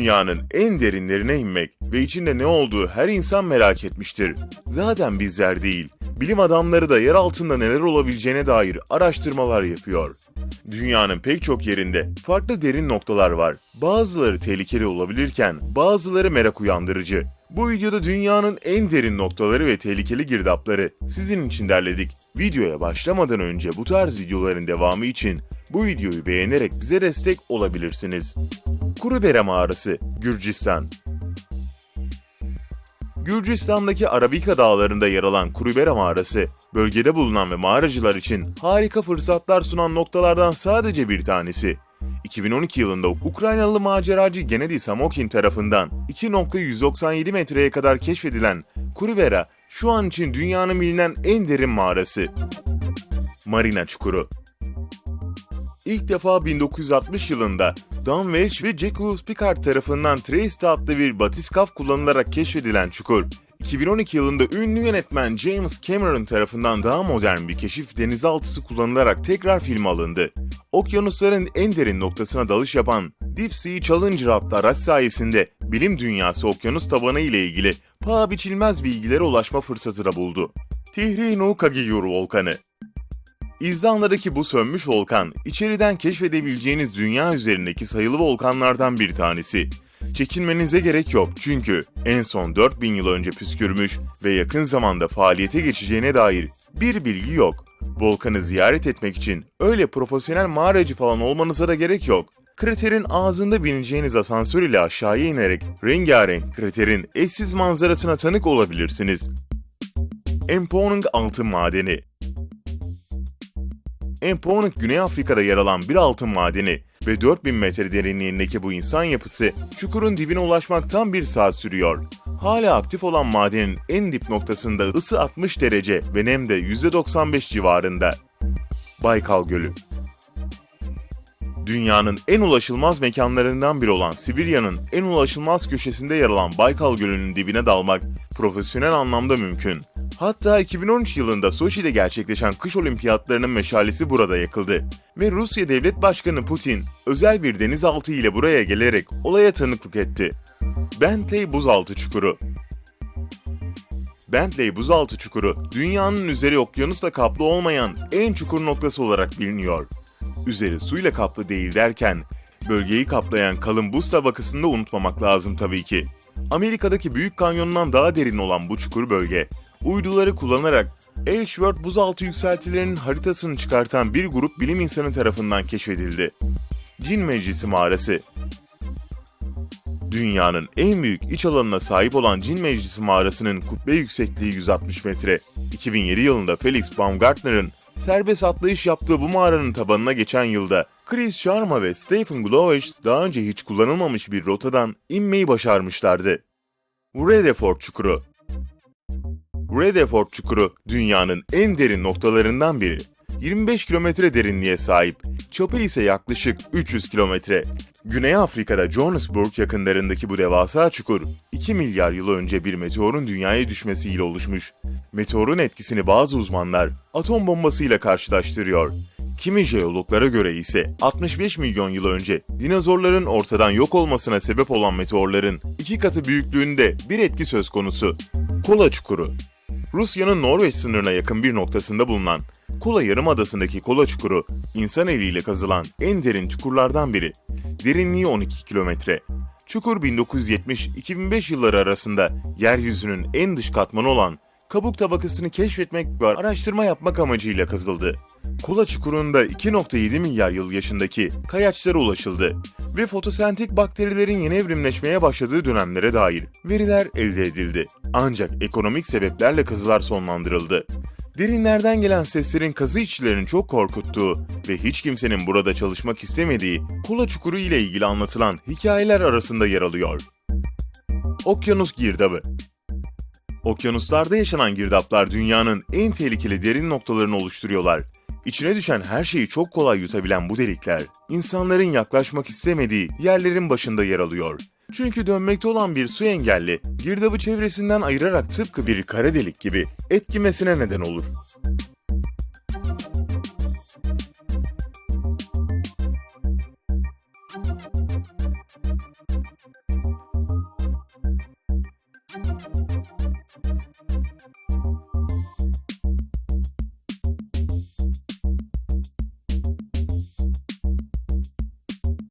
Dünyanın en derinlerine inmek ve içinde ne olduğu her insan merak etmiştir. Zaten bizler değil, bilim adamları da yer altında neler olabileceğine dair araştırmalar yapıyor. Dünyanın pek çok yerinde farklı derin noktalar var. Bazıları tehlikeli olabilirken bazıları merak uyandırıcı. Bu videoda dünyanın en derin noktaları ve tehlikeli girdapları sizin için derledik. Videoya başlamadan önce bu tarz videoların devamı için bu videoyu beğenerek bize destek olabilirsiniz. Kurubere Mağarası, Gürcistan Gürcistan'daki Arabika dağlarında yer alan Kurubera Mağarası, bölgede bulunan ve mağaracılar için harika fırsatlar sunan noktalardan sadece bir tanesi. 2012 yılında Ukraynalı maceracı Gennady Samokin tarafından 2.197 metreye kadar keşfedilen Kurubera, şu an için dünyanın bilinen en derin mağarası. Marina Çukuru İlk defa 1960 yılında Don Welsh ve Jacques Picard tarafından Trace adlı bir batiskaf kullanılarak keşfedilen çukur, 2012 yılında ünlü yönetmen James Cameron tarafından daha modern bir keşif denizaltısı kullanılarak tekrar film alındı. Okyanusların en derin noktasına dalış yapan Deep Sea Challenger adlı araç sayesinde bilim dünyası okyanus tabanı ile ilgili paha biçilmez bilgilere ulaşma fırsatı da buldu. Tihri Nukagigur Volkanı İzlanda'daki bu sönmüş volkan, içeriden keşfedebileceğiniz dünya üzerindeki sayılı volkanlardan bir tanesi. Çekinmenize gerek yok çünkü en son 4000 yıl önce püskürmüş ve yakın zamanda faaliyete geçeceğine dair bir bilgi yok. Volkanı ziyaret etmek için öyle profesyonel mağaracı falan olmanıza da gerek yok. Kraterin ağzında bineceğiniz asansör ile aşağıya inerek rengarenk kraterin eşsiz manzarasına tanık olabilirsiniz. Emponeng Altın Madeni Emponeng Güney Afrika'da yer alan bir altın madeni ve 4000 metre derinliğindeki bu insan yapısı çukurun dibine ulaşmaktan bir saat sürüyor. Hala aktif olan madenin en dip noktasında ısı 60 derece ve nem de %95 civarında. Baykal Gölü Dünyanın en ulaşılmaz mekanlarından biri olan Sibirya'nın en ulaşılmaz köşesinde yer alan Baykal Gölü'nün dibine dalmak profesyonel anlamda mümkün. Hatta 2013 yılında Soçi'de gerçekleşen kış olimpiyatlarının meşalesi burada yakıldı. Ve Rusya Devlet Başkanı Putin özel bir denizaltı ile buraya gelerek olaya tanıklık etti. Bentley Buzaltı Çukuru Bentley Buzaltı Çukuru, dünyanın üzeri okyanusla kaplı olmayan en çukur noktası olarak biliniyor. Üzeri suyla kaplı değil derken, bölgeyi kaplayan kalın buz tabakasını da unutmamak lazım tabii ki. Amerika'daki Büyük Kanyon'dan daha derin olan bu çukur bölge, uyduları kullanarak Ellsworth buzaltı yükseltilerinin haritasını çıkartan bir grup bilim insanı tarafından keşfedildi. Cin Meclisi Mağarası Dünyanın en büyük iç alanına sahip olan Cin Meclisi mağarasının kubbe yüksekliği 160 metre. 2007 yılında Felix Baumgartner'ın serbest atlayış yaptığı bu mağaranın tabanına geçen yılda Chris Sharma ve Stephen Glowish daha önce hiç kullanılmamış bir rotadan inmeyi başarmışlardı. Redeford Çukuru Redeford Çukuru dünyanın en derin noktalarından biri. 25 kilometre derinliğe sahip, çapı ise yaklaşık 300 kilometre. Güney Afrika'da Johannesburg yakınlarındaki bu devasa çukur, 2 milyar yıl önce bir meteorun dünyaya düşmesiyle oluşmuş. Meteorun etkisini bazı uzmanlar atom bombasıyla karşılaştırıyor. Kimi jeologlara göre ise 65 milyon yıl önce dinozorların ortadan yok olmasına sebep olan meteorların iki katı büyüklüğünde bir etki söz konusu. Kola Çukuru Rusya'nın Norveç sınırına yakın bir noktasında bulunan Kola Yarımadası'ndaki Kola Çukuru, insan eliyle kazılan en derin çukurlardan biri. Derinliği 12 kilometre. Çukur 1970-2005 yılları arasında yeryüzünün en dış katmanı olan kabuk tabakasını keşfetmek ve araştırma yapmak amacıyla kazıldı. Kola çukurunda 2.7 milyar yıl yaşındaki kayaçlara ulaşıldı ve fotosentik bakterilerin yeni evrimleşmeye başladığı dönemlere dair veriler elde edildi. Ancak ekonomik sebeplerle kazılar sonlandırıldı. Derinlerden gelen seslerin kazı işçilerini çok korkuttuğu ve hiç kimsenin burada çalışmak istemediği Kola Çukuru ile ilgili anlatılan hikayeler arasında yer alıyor. Okyanus Girdabı Okyanuslarda yaşanan girdaplar dünyanın en tehlikeli derin noktalarını oluşturuyorlar. İçine düşen her şeyi çok kolay yutabilen bu delikler, insanların yaklaşmak istemediği yerlerin başında yer alıyor. Çünkü dönmekte olan bir su engelli, girdabı çevresinden ayırarak tıpkı bir kara delik gibi etkimesine neden olur.